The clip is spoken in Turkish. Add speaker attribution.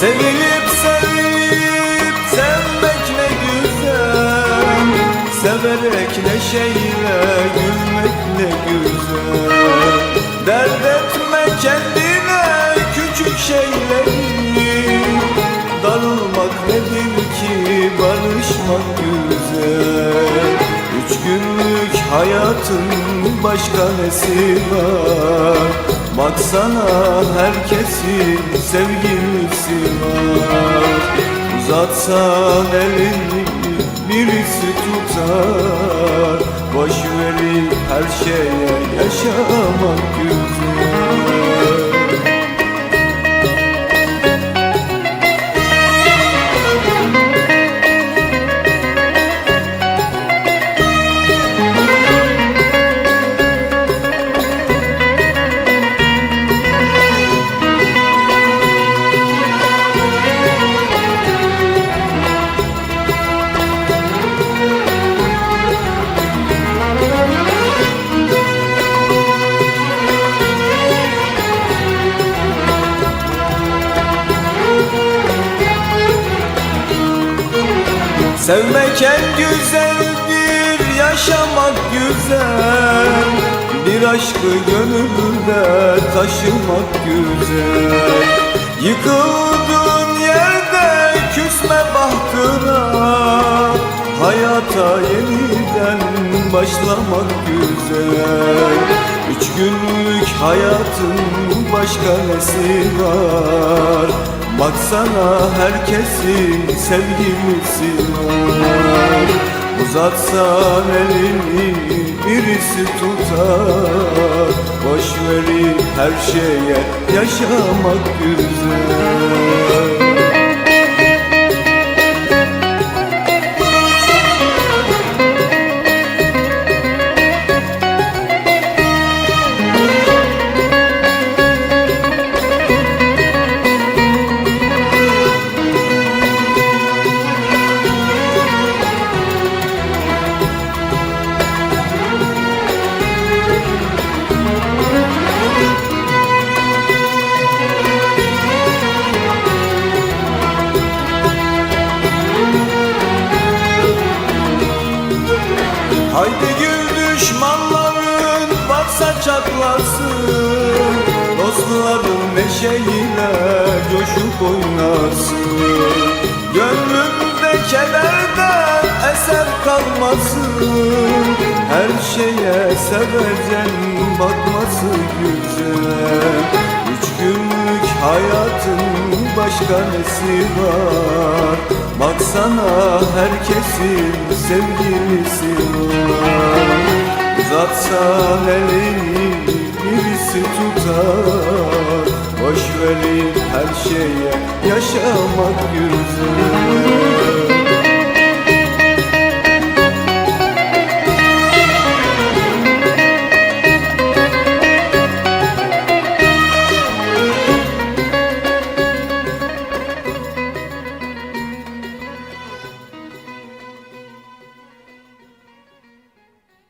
Speaker 1: Sevilip sevip sevmek ne güzel. Severek neşeyle gülmek ne güzel. Dert etme kendine küçük şeyleri. Darılmak nedir ki barışmak güzel. Üç günlük hayatın başka nesi var Baksana herkesin sevgilisi var. Uzatsan elini birisi tutar. Boş verip her şeye yaşamak güzel Sevmek en güzeldir, yaşamak güzel. Bir aşkı gönülde taşımak güzel. Yıkıldığın yerde küsme bahtına. Hayata yeniden başlamak güzel. Üç günlük hayatın başka nesi var Baksana herkesin sevgilisi var Uzatsan elini birisi tutar. Boş verip her şeye yaşamak güzel Haydi gül düşmanların varsa çatlasın. Dostların neşeyle coşup oynasın. Gönlümde kederden eser kalmasın. Her şeye sevecen bakması güzel. Üç günlük hayatın başka nesi var? Baksana herkesin sevgilisi Uzatsan elini birisi tutar. Boş verip her şeye yaşamak güzel